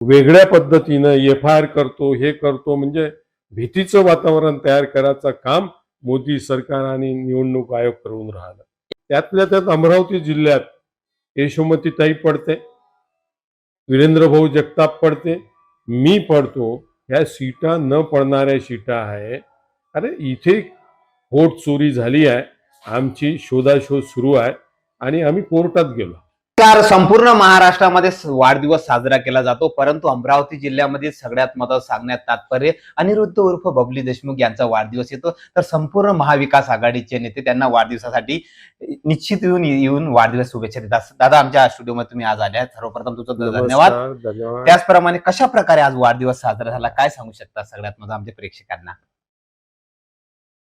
वेगळ्या पद्धतीनं F I R करतो हे करतो म्हणजे भीतीचं वातावरण तयार करायचं काम मोदी सरकार आणि निवडणूक आयोग करून राहिला. त्यातल्या त्यात अमरावती जिल्ह्यात यशोमतीताई पडते वीरेंद्र भाऊ जगताप पडते मी पडतो ह्या सीटा न पडणाऱ्या सीटा आहे. अरे इथे वोट चोरी झाली आहे आमची शोधाशोध सुरू आहे आणि आम्ही कोर्टात गेलो. कार संपूर्ण महाराष्ट्रामध्ये वाढदिवस साजरा केला जातो. परंतु अमरावती जिल्ह्यामध्ये सगळ्यात महत्त्वाचं सांगण्यात तात्पर्य अनिरुद्ध उर्फ बबली देशमुख यांचा वाढदिवस येतो. तर संपूर्ण महाविकास आघाडीचे नेते त्यांना वाढदिवसासाठी निश्चित येऊन येऊन वाढदिवस शुभेच्छा देतात. दादा आमच्या स्टुडिओमध्ये तुम्ही आज आले आहेत. सर्वप्रथम तुमचं धन्यवाद. त्याचप्रमाणे कशा प्रकारे आज वाढदिवस साजरा झाला? काय सांगू शकता सगळ्यात माझं आमच्या प्रेक्षकांना?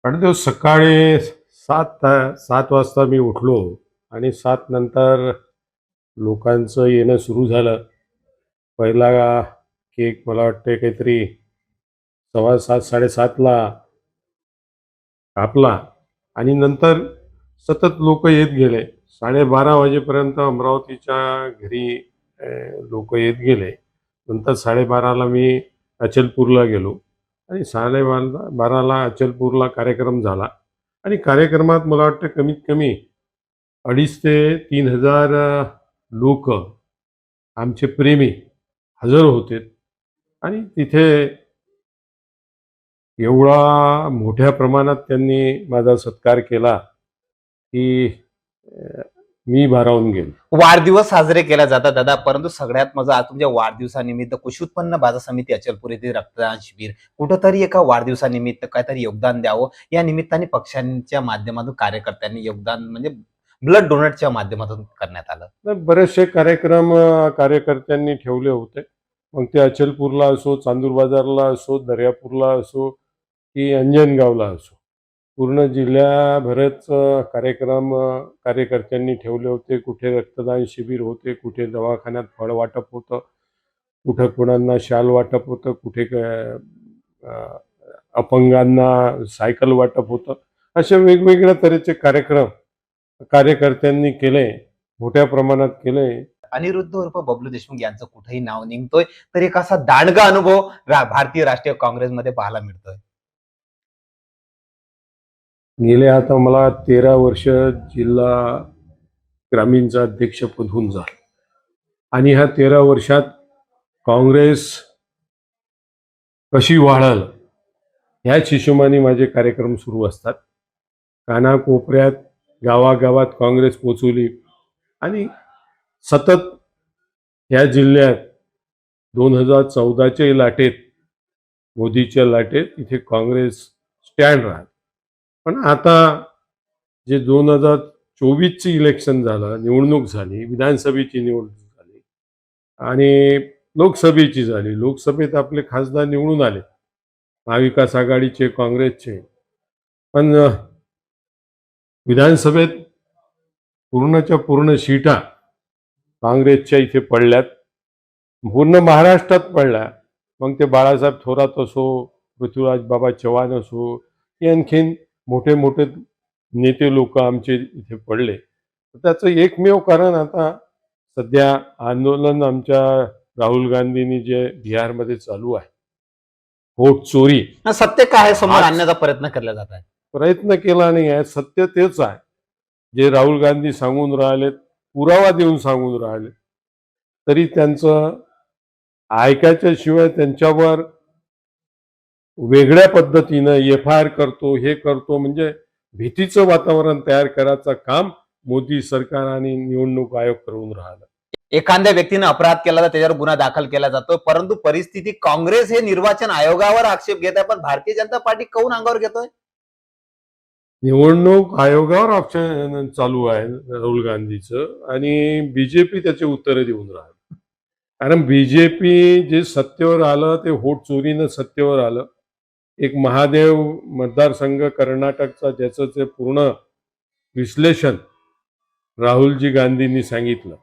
वाढदिवस सकाळी सात सात वाजता मी उठलो आणि सात नंतर लोकांचं येणं सुरू झालं. पहिला केक मला वाटते काहीतरी सव्वा सात साडेसातला कापला आणि नंतर सतत लोक येत गेले. साडेबारा वाजेपर्यंत अमरावतीच्या घरी लोक येत गेले. नंतर साडेबाराला मी अचलपूरला गेलो. आणि साडेबारा बाराला अचलपूरला कार्यक्रम झाला. आणि कार्यक्रमात मला वाटतं कमीत कमी अडीच ते तीन हजार लोक आमचे प्रेमी हजर होते. आणि तिथे एवढा मोठ्या प्रमाणात त्यांनी माझा सत्कार केला की मी भारावून गेलो. वाढदिवस साजरे केला जातात दादा. परंतु सगळ्यात मजा आज तुमच्या वाढदिवसानिमित्त कृषी उत्पन्न बाजार समिती अचलपूर येथे रक्तदान शिबिर. कुठंतरी एका वाढदिवसानिमित्त काहीतरी योगदान द्यावं. या निमित्ताने पक्षांच्या माध्यमातून कार्यकर्त्यांनी योगदान म्हणजे ब्लड डोनेटच्या माध्यमातून करण्यात आलं. बरेचसे कार्यक्रम कार्यकर्त्यांनी ठेवले होते. मग ते अचलपूरला असो चांदूर बाजारला असो दर्यापूरला असो की अंजनगावला असो. पूर्ण जिल्ह्याभरच कार्यक्रम कार्यकर्त्यांनी ठेवले होते. कुठे रक्तदान शिबिर होते कुठे दवाखान्यात फळ वाटप होतं कुठं कुणांना शाल वाटप होतं कुठे अपंगांना सायकल वाटप होतं. असे वेगवेगळ्या तऱ्हेचे कार्यक्रम कार्यकर्त्यांनी केले मोठ्या प्रमाणात केले. अनिरुद्ध उर्फ बबलू देशमुख यांचं कुठेही नाव निघतोय तर एक असा दांडगा अनुभव रा- भारतीय राष्ट्रीय काँग्रेसमध्ये पाहायला मिळतोय. गेले आता मला तेरा वर्ष जिल्हा ग्रामीणचं अध्यक्षपद होऊन झालं. आणि ह्या तेरा वर्षात काँग्रेस कशी वाढल ह्याच हिशोबाने माझे कार्यक्रम सुरू असतात. कानाकोपऱ्यात गावागावात काँग्रेस पोचवली. आणि सतत ह्या जिल्ह्यात दोन हजार चौदाच्या लाटेत मोदीच्या लाटेत इथे काँग्रेस स्टँड राहत. पण आता जे दोन हजार चोवीसची इलेक्शन झालं निवडणूक झाली विधानसभेची निवडणूक झाली आणि लोकसभेची झाली. लोकसभेत आपले खासदार निवडून आले. महाविकास आघाडीचे काँग्रेसचे. पण विधानसभेत पूर्णच्या पूर्ण सीटा काँग्रेसच्या इथे पडल्यात. पूर्ण महाराष्ट्रात पडल्या. मग ते बाळासाहेब थोरात असो पृथ्वीराज बाबा चव्हाण असो की आणखीन मोठे मोठे नेते लोक आमचे इथे पडले. तर त्याचं एकमेव कारण आता सध्या आंदोलन आमच्या राहुल गांधींनी जे बिहारमध्ये चालू आहे. वोट चोरी. सत्य काय आहे समोर आणण्याचा प्रयत्न केला जात आहे प्रयत्न केला नाही आहे सत्य तेच आहे. जे राहुल गांधी सांगून राहिलेत पुरावा देऊन सांगून राहिले तरी त्यांचं ऐकायच्या शिवाय त्यांच्यावर वेगळ्या पद्धतीनं एफ आय आर करतो हे करतो म्हणजे भीतीचं वातावरण तयार करायचं काम मोदी सरकार आणि निवडणूक आयोग करून राहिलं. एखाद्या व्यक्तीने अपराध केला तर त्याच्यावर गुन्हा दाखल केला जातो परंतु परिस्थिती काँग्रेस हे निर्वाचन आयोगावर आक्षेप घेत आहे पण भारतीय जनता पार्टी कौन अंगावर घेतोय? निवडणूक आयोगावर ऑप्शन चालू आहे राहुल गांधीचं आणि बीजेपी त्याचे उत्तरं देऊन राहिलं. कारण बीजेपी जे सत्तेवर आलं ते होट चोरीनं सत्तेवर आलं. एक महादेव मतदारसंघ कर्नाटकचा ज्याचं ते पूर्ण विश्लेषण राहुलजी गांधींनी सांगितलं.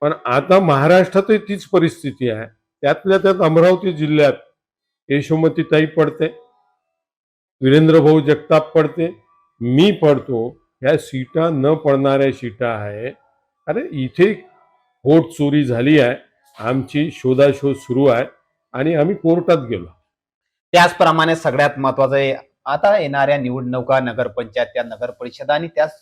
पण आता महाराष्ट्रातही तीच परिस्थिती आहे. त्यातल्या त्यात अमरावती जिल्ह्यात यशोमतीताई पडते वीरेंद्रभाऊ जगताप पडते मी पडतो ह्या सीटा न पडणाऱ्या सीटा आहे. अरे इथे वोट चोरी झाली आहे आमची शोधाशोध सुरू आहे आणि आम्ही कोर्टात गेलो. त्याचप्रमाणे सगळ्यात महत्वाचं आहे आता येणाऱ्या निवडणुका नगरपंचायत त्या नगर परिषद आणि त्याच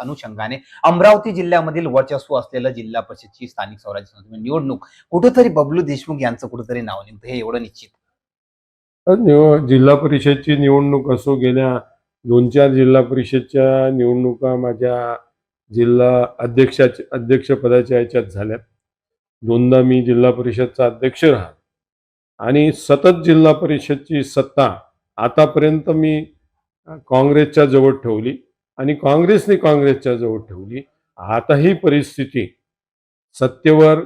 अनुषंगाने अमरावती जिल्ह्यामधील वर्चस्व असलेलं जिल्हा परिषदची स्थानिक स्वराज्य संस्था निवडणूक कुठेतरी बबलू देशमुख यांचं कुठेतरी नाव निघतं हे एवढं निश्चित. जिल्हा परिषदची निवडणूक असो गेल्या दोन चार जिल्हा परिषदच्या निवडणुका माझ्या जिल्हा अध्यक्षाच्या अध्यक्षपदाच्या याच्यात झाल्यात. दोनदा मी जिल्हा परिषदचा अध्यक्ष राहा आणि सतत जिल्हा परिषदची सत्ता आतापर्यंत मी काँग्रेसच्या जवळ ठेवली आणि काँग्रेसने काँग्रेसच्या जवळ ठेवली. आता ही परिस्थिती सत्तेवर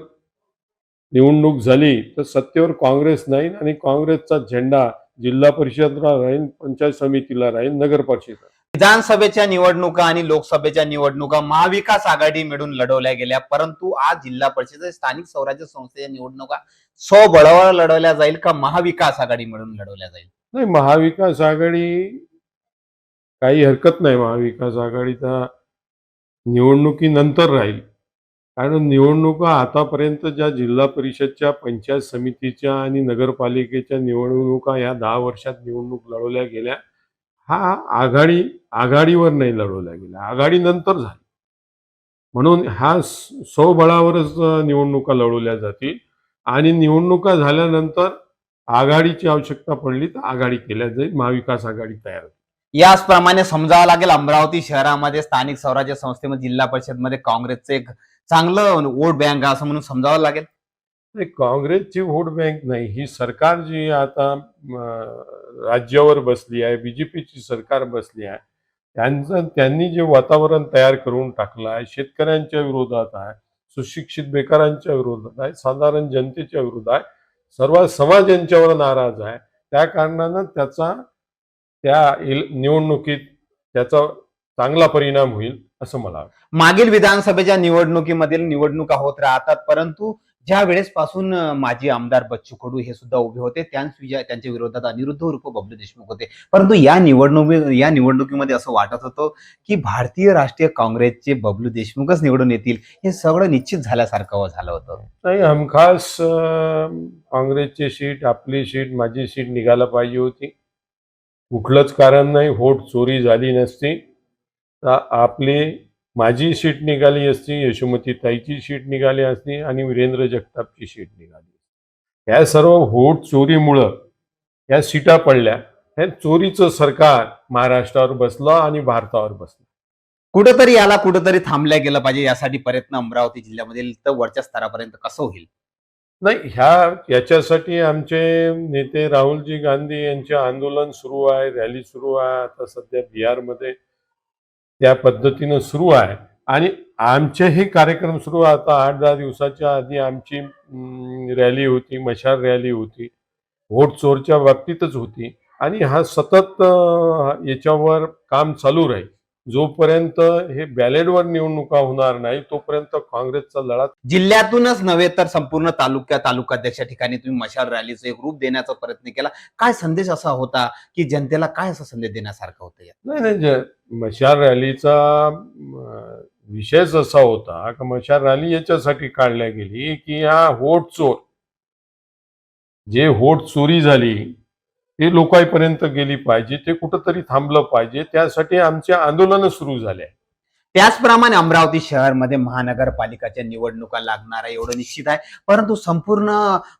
निवडणूक झाली तर सत्तेवर काँग्रेस नाही आणि काँग्रेसचा झेंडा जिल्हा परिषदला राहील पंचायत समितीला राहील नगर परिषद. विधानसभेच्या निवडणुका आणि लोकसभेच्या निवडणुका महाविकास आघाडी मिळून लढवल्या गेल्या परंतु आज जिल्हा परिषद स्थानिक स्वराज्य संस्थेच्या निवडणुका स्वबळावर लढवल्या जाईल का महाविकास आघाडी मिळून लढवल्या जाईल? नाही महाविकास आघाडी काही हरकत नाही. महाविकास आघाडीचा निवडणुकीनंतर राहील. कारण निवडणुका आतापर्यंत ज्या जिल्हा परिषदच्या पंचायत समितीच्या आणि नगरपालिकेच्या निवडणुका या दहा वर्षात निवडणूक लढवल्या गेल्या हा आघाडी आघाडीवर नाही लढवल्या गेल्या. आघाडी नंतर झाली. म्हणून हा स्वबळावरच निवडणुका लढवल्या जातील आणि निवडणुका झाल्यानंतर आघाडीची आवश्यकता पडली तर आघाडी केल्या जाईल महाविकास आघाडी तयार याचप्रमाणे समजावं लागेल अमरावती शहरामध्ये स्थानिक स्वराज्य संस्थेमध्ये जिल्हा परिषदमध्ये काँग्रेसचे एक चांगलं वोट बँक असं म्हणून समजावं लागेल. नाही काँग्रेसची वोट बँक नाही ही सरकार जी आता राज्यावर बसली आहे बीजेपीची सरकार बसली आहे त्यांचं त्यांनी जे वातावरण तयार करून टाकलं आहे शेतकऱ्यांच्या विरोधात आहे सुशिक्षित बेकारांच्या विरोधात आहे साधारण जनतेच्या विरोधात आहे सर्व समाज यांच्यावर नाराज आहे त्या कारणानं त्याचा त्या निवडणुकीत त्याचा चांगला परिणाम होईल. असं मला वाटतं. मागील विधानसभेच्या निवडणुकीमधील निवडणुका होत राहतात परंतु ज्या वेळेस पासून माजी आमदार बच्चू कडू हे सुद्धा उभे होते त्यांच्या विरोधात अनिरुद्ध उर्फ बबलू देशमुख होते. परंतु या निवडणुकी या निवडणुकीमध्ये असं वाटत होतं की भारतीय राष्ट्रीय काँग्रेसचे बबलू देशमुखच निवडून येतील हे सगळं निश्चित झाल्यासारखं झालं होतं. नाही हमखास काँग्रेसची सीट आपली सीट माझी सीट निघायला पाहिजे होती. कुठलंच कारण नाही व्होट चोरी झाली नसती. तर आपली माझी सीट निघाली असती यशोमती ताईची सीट निघाली असती आणि वीरेंद्र जगतापची सीट निघाली या सर्व व्होट चोरीमुळं या सीटा पडल्या हे चोरीचं सरकार महाराष्ट्रावर बसलं आणि भारतावर बसलं. कुठंतरी याला कुठंतरी थांबल्या गेलं पाहिजे यासाठी प्रयत्न अमरावती जिल्ह्यामधील तर वरच्या स्तरापर्यंत कसं होईल? नाही ह्या याच्यासाठी आमचे नेते राहुलजी गांधी यांचे आंदोलन सुरू आहे रॅली सुरू आहे. आता सध्या बिहारमध्ये त्या पद्धतीनं सुरू आहे. आणि आमचे हे कार्यक्रम सुरू आता आठ दहा दिवसाच्या आधी आमची रॅली होती मशाल रॅली होती. व्होट चोरच्या बाबतीतच होती. आणि हा सतत याच्यावर काम चालू राहील. जोपर्यंत हे बॅलेटवर निवडणुका होणार नाही तोपर्यंत काँग्रेसचा लढा जिल्ह्यातूनच नव्हे तर संपूर्ण तालुक्या तालुकाध्यक्षा ठिकाणी तुम्ही मशाल रॅलीचं एक रूप देण्याचा प्रयत्न केला काय संदेश असा होता की जनतेला काय असा संदेश देण्यासारखं होतं यात? नाही नाही मशाल रॅलीचा विषयच असा होता का मशाल रॅली याच्यासाठी काढल्या गेली की हा व्होट चोर जे व्होट चोरी झाली ते लोकांपर्यंत गेली पाहिजे ते कुठंतरी थांबलं पाहिजे त्यासाठी आमचे आंदोलन सुरू झाले त्याचप्रमाणे अमरावती शहरमध्ये महानगरपालिकाच्या निवडणुका लागणार आहे एवढं निश्चित आहे. परंतु संपूर्ण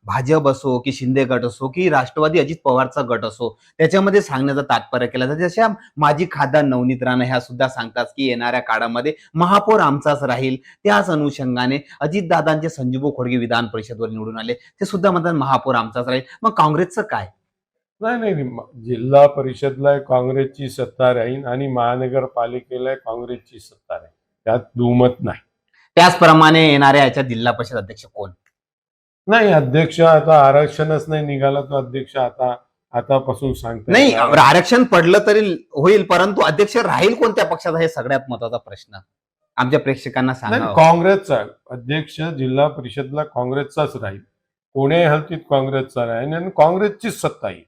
भाजप असो की शिंदे गट असो की राष्ट्रवादी अजित पवारचा गट असो त्याच्यामध्ये सांगण्याचं तात्पर्य केलं जातं. जशा माजी खासदार नवनीत राणा ह्या सुद्धा सांगतात की येणाऱ्या काळामध्ये महापौर आमचाच राहील. त्याच अनुषंगाने अजितदादांचे संजीव खोडगे विधान परिषदवर निवडून आले ते सुद्धा म्हणतात महापौर आमचाच राहील. मग काँग्रेसचं काय? नाही नाही नाही. जिल्हा परिषदला काँग्रेसची सत्ता राहील आणि महानगरपालिकेला काँग्रेसची सत्ता राहील त्यात दुमत नाही. त्याचप्रमाणे येणाऱ्या याच्या जिल्हा परिषद अध्यक्ष कोण? नाही अध्यक्ष आता आरक्षणच नाही निघाला तर अध्यक्ष आता आतापासून सांगता नाही. आरक्षण पडलं तरी होईल परंतु अध्यक्ष राहील कोणत्या पक्षाचा हे सगळ्यात महत्त्वाचा प्रश्न. आमच्या प्रेक्षकांना सांगा. काँग्रेसचा अध्यक्ष जिल्हा परिषदला काँग्रेसचाच राहील. कोण्याही हलतीत काँग्रेसचा राहील आणि काँग्रेसचीच सत्ता येईल.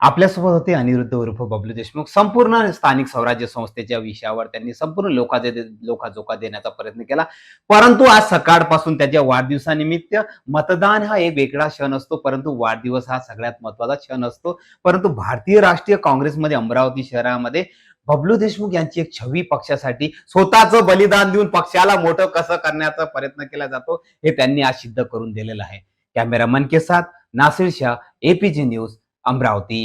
आपल्यासोबत होते अनिरुद्ध उर्फ बबलू देशमुख. संपूर्ण स्थानिक स्वराज्य संस्थेच्या विषयावर त्यांनी संपूर्ण लोकाचे लोकाजोका देण्याचा प्रयत्न केला. परंतु आज सकाळपासून त्याच्या वाढदिवसानिमित्त मतदान हा एक वेगळा क्षण असतो. परंतु वाढदिवस हा सगळ्यात महत्त्वाचा क्षण असतो. परंतु भारतीय राष्ट्रीय काँग्रेसमध्ये अमरावती शहरामध्ये बबलू देशमुख यांची एक छवी पक्षासाठी स्वतःचं बलिदान देऊन पक्षाला मोठं कसं करण्याचा प्रयत्न केला जातो हे त्यांनी आज सिद्ध करून दिलेलं आहे. कॅमेरामन के साथ Nasir Shah A P G news Amravati